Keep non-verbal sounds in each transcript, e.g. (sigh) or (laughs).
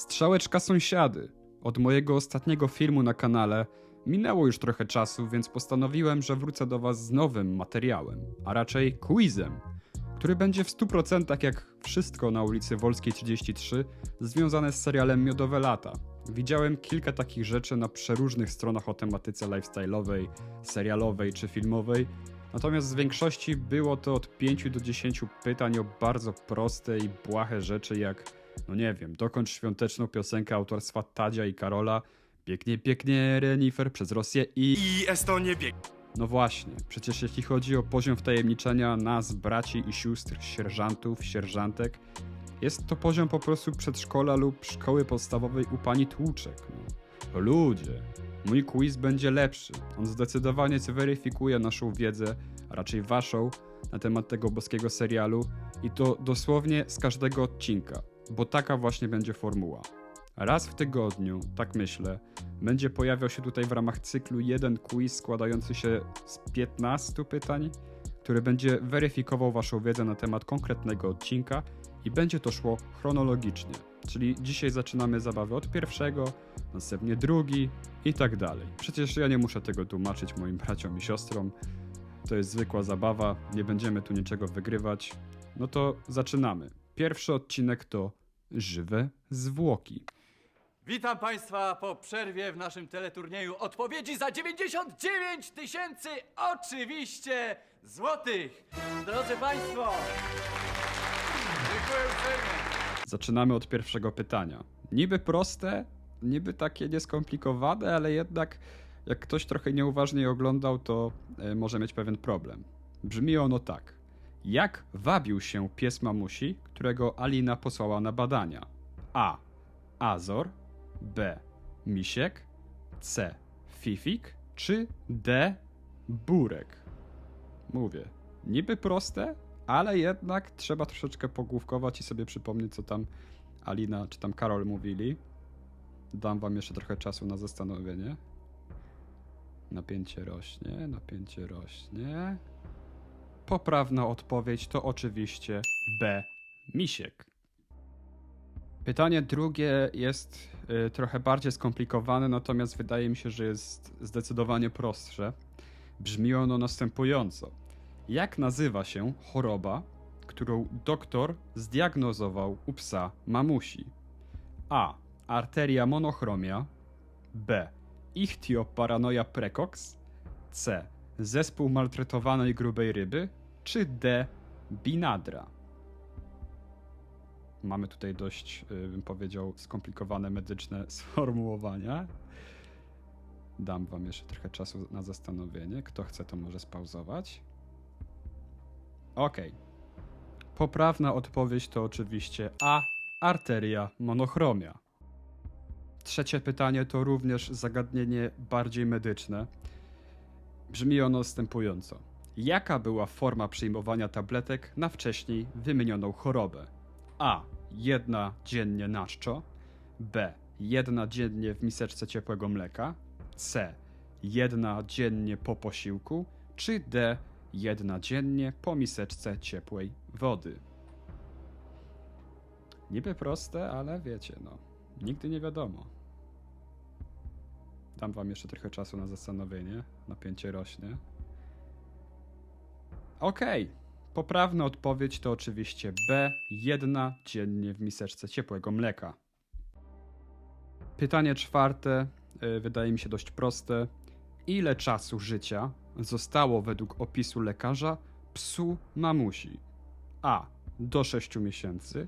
Strzałeczka sąsiady. Od mojego ostatniego filmu na kanale minęło już trochę czasu, więc postanowiłem, że wrócę do Was z nowym materiałem, a raczej quizem, który będzie w 100% jak wszystko na ulicy Wolskiej 33 związane z serialem Miodowe Lata. Widziałem kilka takich rzeczy na przeróżnych stronach o tematyce lifestyle'owej, serialowej czy filmowej, natomiast w większości było to od 5 do 10 pytań o bardzo proste i błahe rzeczy jak no nie wiem, dokończ świąteczną piosenkę autorstwa Tadzia i Karola. Pięknie, pięknie, Renifer przez Rosję i... I Estonię bieg. No właśnie, przecież jeśli chodzi o poziom wtajemniczenia nas, braci i sióstr, sierżantów, sierżantek, jest to poziom po prostu przedszkola lub szkoły podstawowej u pani Tłuczek. No. Ludzie, mój quiz będzie lepszy. On zdecydowanie zweryfikuje naszą wiedzę, a raczej waszą, na temat tego boskiego serialu i to dosłownie z każdego odcinka, bo taka właśnie będzie formuła. Raz w tygodniu, tak myślę, będzie pojawiał się tutaj w ramach cyklu jeden quiz składający się z 15 pytań, który będzie weryfikował Waszą wiedzę na temat konkretnego odcinka i będzie to szło chronologicznie. Czyli dzisiaj zaczynamy zabawę od pierwszego, następnie drugi i tak dalej. Przecież ja nie muszę tego tłumaczyć moim braciom i siostrom. To jest zwykła zabawa, nie będziemy tu niczego wygrywać. No to zaczynamy. Pierwszy odcinek to żywe zwłoki. Witam Państwa po przerwie w naszym teleturnieju odpowiedzi za 99 tysięcy oczywiście złotych. Drodzy Państwo, dziękuję uprzejmie. Zaczynamy od pierwszego pytania. Niby proste, niby takie nieskomplikowane, ale jednak jak ktoś trochę nieuważnie oglądał, to e, może mieć pewien problem. Brzmi ono tak. Jak wabił się pies mamusi, którego Alina posłała na badania? A. Azor. B. Misiek. C. Fifik. Czy D. Burek? Mówię. Niby proste, ale jednak trzeba troszeczkę pogłówkować i sobie przypomnieć, co tam Alina czy tam Karol mówili. Dam wam jeszcze trochę czasu na zastanowienie. Napięcie rośnie, napięcie rośnie. Poprawna odpowiedź to oczywiście B. Misiek. Pytanie drugie jest y, trochę bardziej skomplikowane, natomiast wydaje mi się, że jest zdecydowanie prostsze. Brzmi ono następująco. Jak nazywa się choroba, którą doktor zdiagnozował u psa mamusi? A. Arteria monochromia. B. Ichthyoparanoia precox. C. Zespół maltretowanej grubej ryby. Czy D. Binadra? Mamy tutaj dość, y, bym powiedział, skomplikowane medyczne (laughs) sformułowania. Dam wam jeszcze trochę czasu na zastanowienie. Kto chce, to może spauzować. Okej. Poprawna odpowiedź to oczywiście A. Arteria monochromia. Trzecie pytanie to również zagadnienie bardziej medyczne. Brzmi ono następująco. Jaka była forma przyjmowania tabletek na wcześniej wymienioną chorobę? A. Jedna dziennie na czczo. B. Jedna dziennie w miseczce ciepłego mleka. C. Jedna dziennie po posiłku. Czy D. Jedna dziennie po miseczce ciepłej wody. Niby proste, ale wiecie, no. Nigdy nie wiadomo. Dam wam jeszcze trochę czasu na zastanowienie. Napięcie rośnie. Okej. Poprawna odpowiedź to oczywiście B. Jedna dziennie w miseczce ciepłego mleka. Pytanie czwarte y, wydaje mi się dość proste. Ile czasu życia zostało według opisu lekarza psu mamusi? A. Do 6 miesięcy.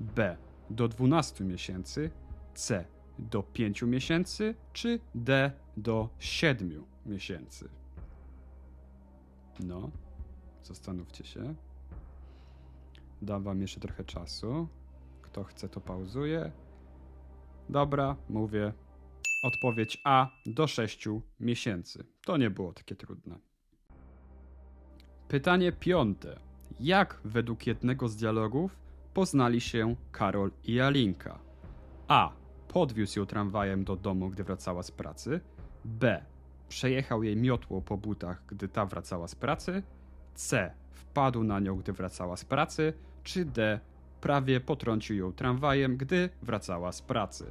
B. Do 12 miesięcy. C. Do 5 miesięcy. Czy D. Do 7 miesięcy? No, zastanówcie się. Dam wam jeszcze trochę czasu. Kto chce, to pauzuje. Dobra, mówię. Odpowiedź A do 6 miesięcy. To nie było takie trudne. Pytanie piąte. Jak według jednego z dialogów poznali się Karol i Alinka? A. Podwiózł ją tramwajem do domu, gdy wracała z pracy. B. Przejechał jej miotłą po butach, gdy ta wracała z pracy. C. Wpadł na nią, gdy wracała z pracy. Czy D. prawie potrącił ją tramwajem, gdy wracała z pracy.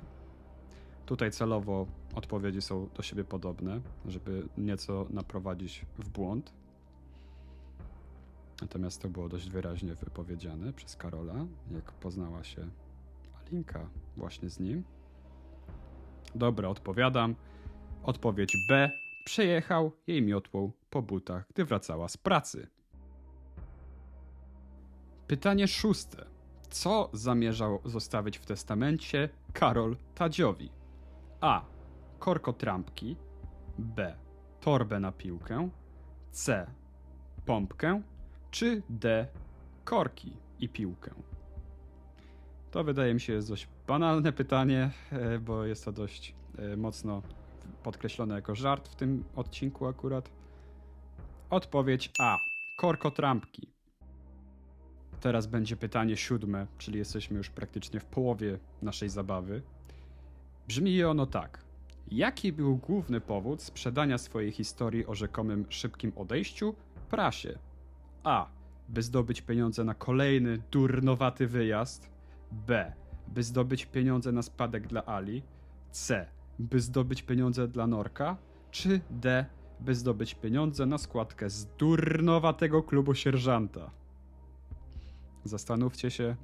Tutaj celowo odpowiedzi są do siebie podobne, żeby nieco naprowadzić w błąd. Natomiast to było dość wyraźnie wypowiedziane przez Karola, jak poznała się Alinka właśnie z nim. Dobra, odpowiadam. Odpowiedź B. Przejechał jej miotłą po butach, gdy wracała z pracy. Pytanie szóste. Co zamierzał zostawić w testamencie Karol Tadziowi? A. Korkotrampki. B. Torbę na piłkę. C. Pompkę. Czy D. Korki i piłkę? To wydaje mi się jest dość banalne pytanie, e, bo jest to dość e, podkreślone jako żart w tym odcinku akurat. Odpowiedź A. Korkotrampki. Teraz będzie pytanie siódme, czyli jesteśmy już praktycznie w połowie naszej zabawy. Brzmi ono tak. Jaki był główny powód sprzedania swojej historii o rzekomym szybkim odejściu prasie? A. By zdobyć pieniądze na kolejny durnowaty wyjazd. B. By zdobyć pieniądze na spadek dla Ali. C. By zdobyć pieniądze dla Norka. Czy D. By zdobyć pieniądze na składkę z durnowatego klubu sierżanta. Zastanówcie się.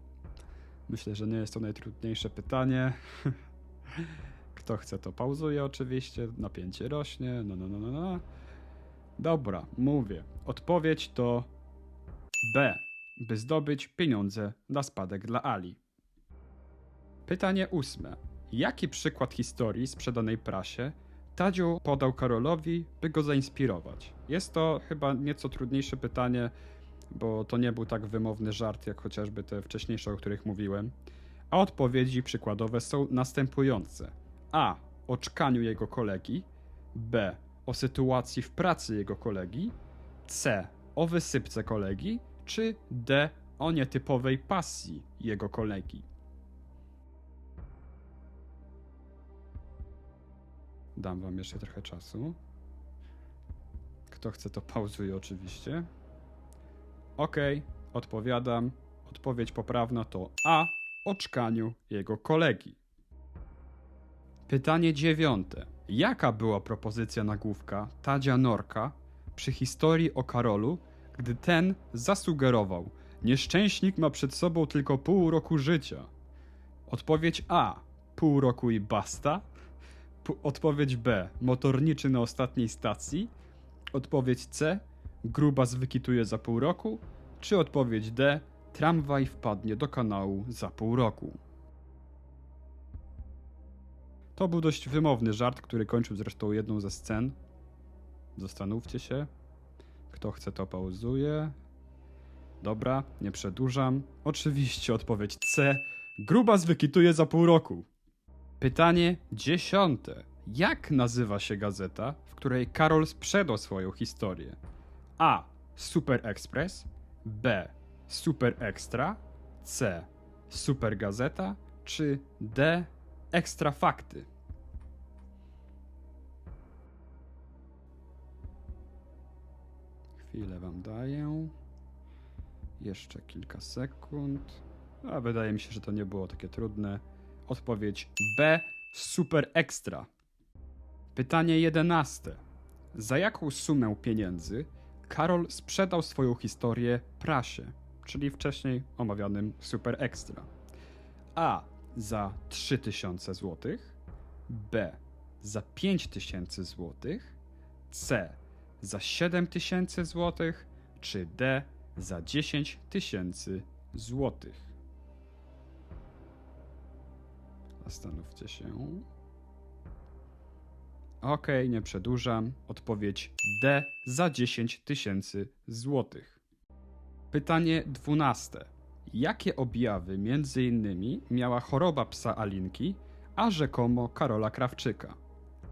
Myślę, że nie jest to najtrudniejsze pytanie. (laughs) Kto chce, to pauzuje oczywiście. Napięcie rośnie. No, no, no, no, no. Dobra, mówię. Odpowiedź to B. By zdobyć pieniądze na spadek dla Ali. Pytanie ósme. Jaki przykład historii sprzedanej prasie Tadziu podał Karolowi, by go zainspirować? Jest to chyba nieco trudniejsze pytanie, bo to nie był tak wymowny żart, jak chociażby te wcześniejsze, o których mówiłem. A odpowiedzi przykładowe są następujące. A. O czkaniu jego kolegi. B. O sytuacji w pracy jego kolegi. C. O wysypce kolegi. Czy D. O nietypowej pasji jego kolegi. Dam wam jeszcze trochę czasu. Kto chce, to pauzuje oczywiście. Okej, odpowiadam. Odpowiedź poprawna to A. O czkaniu jego kolegi. Pytanie dziewiąte. Jaka była propozycja nagłówka Tadzia Norka przy historii o Karolu, gdy ten zasugerował, nieszczęśnik ma przed sobą tylko pół roku życia? Odpowiedź A. Pół roku i basta. Odpowiedź B. Motorniczy na ostatniej stacji. Odpowiedź C. Grubas wykituje za pół roku. Czy odpowiedź D. Tramwaj wpadnie do kanału za pół roku. To był dość wymowny żart, który kończył zresztą jedną ze scen. Zastanówcie się. Kto chce, to pauzuje. Dobra, nie przedłużam. Oczywiście odpowiedź C. Grubas wykituje za pół roku. Pytanie dziesiąte. Jak nazywa się gazeta, w której Karol sprzedał swoją historię? A. Super Express. B. Super Extra. C. Super Gazeta. Czy D. Ekstra Fakty. Chwilę wam daję. Jeszcze kilka sekund. A wydaje mi się, że to nie było takie trudne. Odpowiedź B. Super Extra. Pytanie jedenaste. Za jaką sumę pieniędzy Karol sprzedał swoją historię prasie, czyli wcześniej omawianym Super Extra? A. Za 3000 zł. B. Za 5000 zł. C. Za 7000 zł. Czy D. Za 10 tysięcy złotych? Zastanówcie się. Okej, nie przedłużam. Odpowiedź D za 10 tysięcy złotych. Pytanie dwunaste. Jakie objawy między innymi miała choroba psa Alinki, a rzekomo Karola Krawczyka?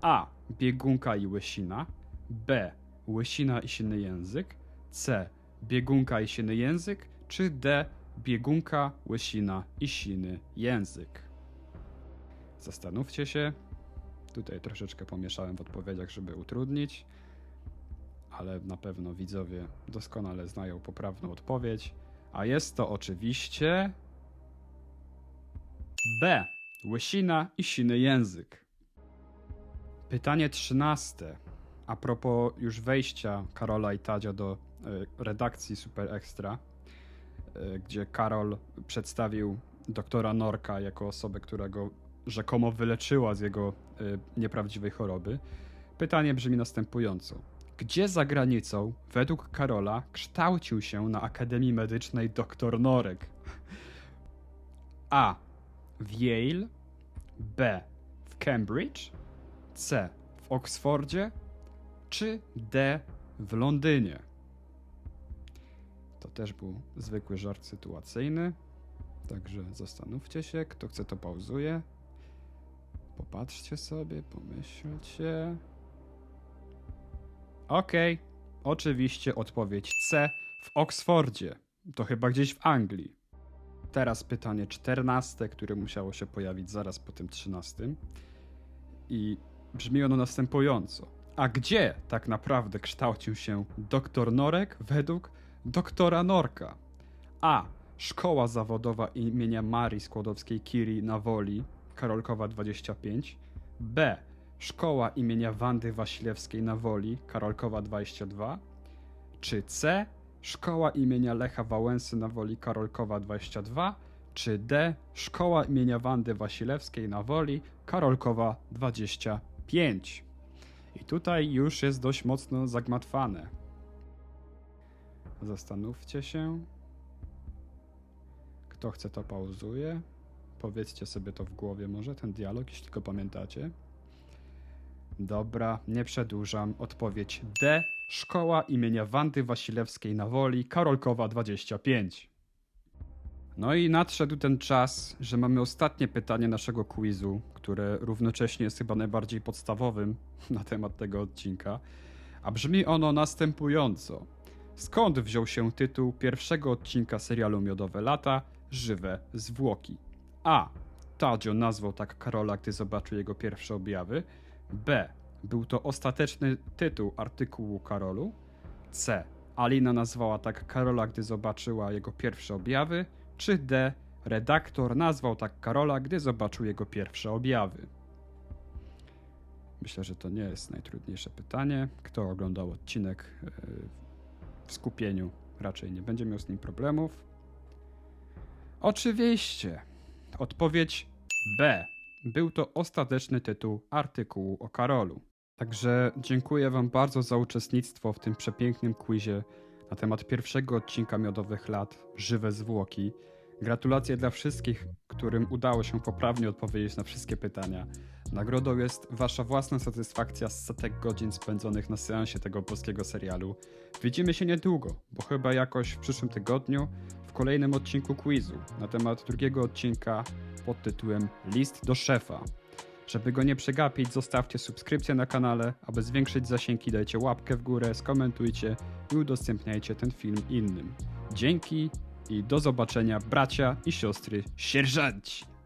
A. Biegunka i łysina. B. Łysina i siny język. C. Biegunka i siny język. Czy D. Biegunka, łysina i siny język. Zastanówcie się. Tutaj troszeczkę pomieszałem w odpowiedziach, żeby utrudnić, ale na pewno widzowie doskonale znają poprawną odpowiedź. A jest to oczywiście B. Łysina i siny język. Pytanie trzynaste. A propos już wejścia Karola i Tadzia do e, redakcji Super Extra, e, gdzie Karol przedstawił doktora Norka jako osobę, która go rzekomo wyleczyła z jego e, nieprawdziwej choroby. Pytanie brzmi następująco. Gdzie za granicą, według Karola, kształcił się na Akademii Medycznej dr Norek? A. W Yale. B. W Cambridge. C. W Oksfordzie. Czy D. W Londynie? To też był zwykły żart sytuacyjny. Także zastanówcie się, kto chce to pauzuje. Popatrzcie sobie, pomyślcie. Okej, oczywiście odpowiedź C w Oksfordzie. To chyba gdzieś w Anglii. Teraz pytanie czternaste, które musiało się pojawić zaraz po tym trzynastym. I brzmi ono następująco. A gdzie tak naprawdę kształcił się doktor Norek według doktora Norka? A. Szkoła zawodowa imienia Marii Skłodowskiej-Curie na Woli, Karolkowa 25. B. Szkoła imienia Wandy Wasilewskiej na Woli, Karolkowa 22. Czy C. Szkoła imienia Lecha Wałęsy na Woli, Karolkowa 22. Czy D. Szkoła imienia Wandy Wasilewskiej na Woli, Karolkowa 25. I tutaj już jest dość mocno zagmatwane. Zastanówcie się. Kto chce, to pauzuje. Powiedzcie sobie to w głowie, może ten dialog, jeśli go pamiętacie. Dobra, nie przedłużam. Odpowiedź D. Szkoła imienia Wandy Wasilewskiej na Woli, Karolkowa 25. No i nadszedł ten czas, że mamy ostatnie pytanie naszego quizu, które równocześnie jest chyba najbardziej podstawowym (laughs) na temat tego odcinka. A brzmi ono następująco. Skąd wziął się tytuł pierwszego odcinka serialu Miodowe Lata Żywe zwłoki? A. Tadzio nazwał tak Karola, gdy zobaczył jego pierwsze objawy. B. Był to ostateczny tytuł artykułu Karolu. C. Alina nazwała tak Karola, gdy zobaczyła jego pierwsze objawy. Czy D. Redaktor nazwał tak Karola, gdy zobaczył jego pierwsze objawy. Myślę, że to nie jest najtrudniejsze pytanie. Kto oglądał odcinek e, w skupieniu, raczej nie będzie miał z nim problemów. Oczywiście. Odpowiedź B. Był to ostateczny tytuł artykułu o Karolu. Także dziękuję Wam bardzo za uczestnictwo w tym przepięknym quizie na temat pierwszego odcinka Miodowych Lat Żywe Zwłoki. Gratulacje dla wszystkich, którym udało się poprawnie odpowiedzieć na wszystkie pytania. Nagrodą jest Wasza własna satysfakcja z setek godzin spędzonych na seansie tego polskiego serialu. Widzimy się niedługo, bo chyba jakoś w przyszłym tygodniu kolejnym odcinku quizu na temat drugiego odcinka pod tytułem List do szefa. Żeby go nie przegapić, zostawcie subskrypcję na kanale, aby zwiększyć zasięgi dajcie łapkę w górę, skomentujcie i udostępniajcie ten film innym. Dzięki i do zobaczenia bracia i siostry sierżanci!